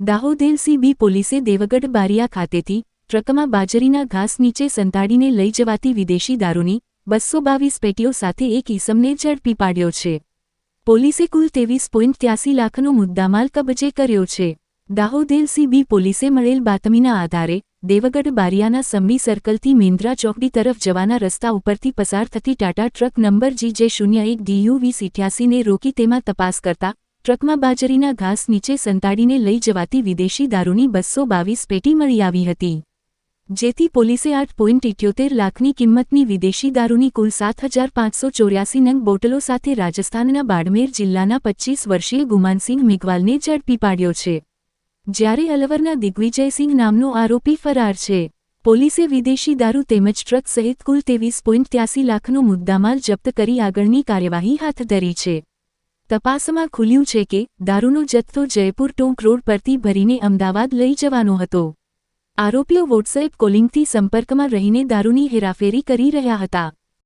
Dahod LCB પોલીસે દેવગઢ બારિયા ખાતેથી ટ્રકમાં બાજરીના ઘાસ નીચે સંતાડીને લઈ જવાતી વિદેશી દારૂની બસો બાવીસ પેટીઓ સાથે એક ઈસમને ઝડપી પાડ્યો છે. પોલીસે કુલ ત્રેવીસ પોઈન્ટ ત્યાસી લાખનો મુદ્દામાલ કબજે કર્યો છે. દાહોદ એલસીબી પોલીસે મળેલ બાતમીના આધારે દેવગઢ બારિયાના સંબી સર્કલથી મેન્દ્રા ચોકડી તરફ જવાના રસ્તા ઉપરથી પસાર થતી ટાટા ટ્રક નંબર જી જે શૂન્ય એક ડીયુ વીસ ઇઠ્યાસીને રોકી તેમાં તપાસ કરતા ટ્રકમાં બાજરીના ઘાસ નીચે સંતાડીને લઈ જવાતી વિદેશી દારૂની બસો બાવીસ પેટી મળી આવી હતી. જેથી પોલીસે આઠ પોઈન્ટ ઇઠ્યોતેર લાખની કિંમતની વિદેશી દારૂની કુલ સાત હજાર પાંચસો ચોર્યાસી નંગ બોટલો સાથે રાજસ્થાનના બાડમેર જિલ્લાના પચ્ચીસ વર્ષીય ગુમાનસિંહ મેઘવાલને ઝડપી પાડ્યો છે. જ્યારે અલવરના દિગ્વિજયસિંહ નામનો આરોપી ફરાર છે, પોલીસે વિદેશી દારૂ તેમજ ટ્રક સહિત કુલ ત્રેવીસ પોઈન્ટ ત્યાસી લાખનો મુદ્દામાલ જપ્ત કરી આગળની કાર્યવાહી હાથ ધરી છે. તપાસમાં ખુલ્યું છે કે દારૂનો જથ્થો જયપુર ટોંક રોડ પરથી ભરીને અમદાવાદ લઈ જવાનો હતો. આરોપીઓ વોટ્સએપ કોલિંગથી સંપર્કમાં રહીને દારૂની હેરાફેરી કરી રહ્યા હતા.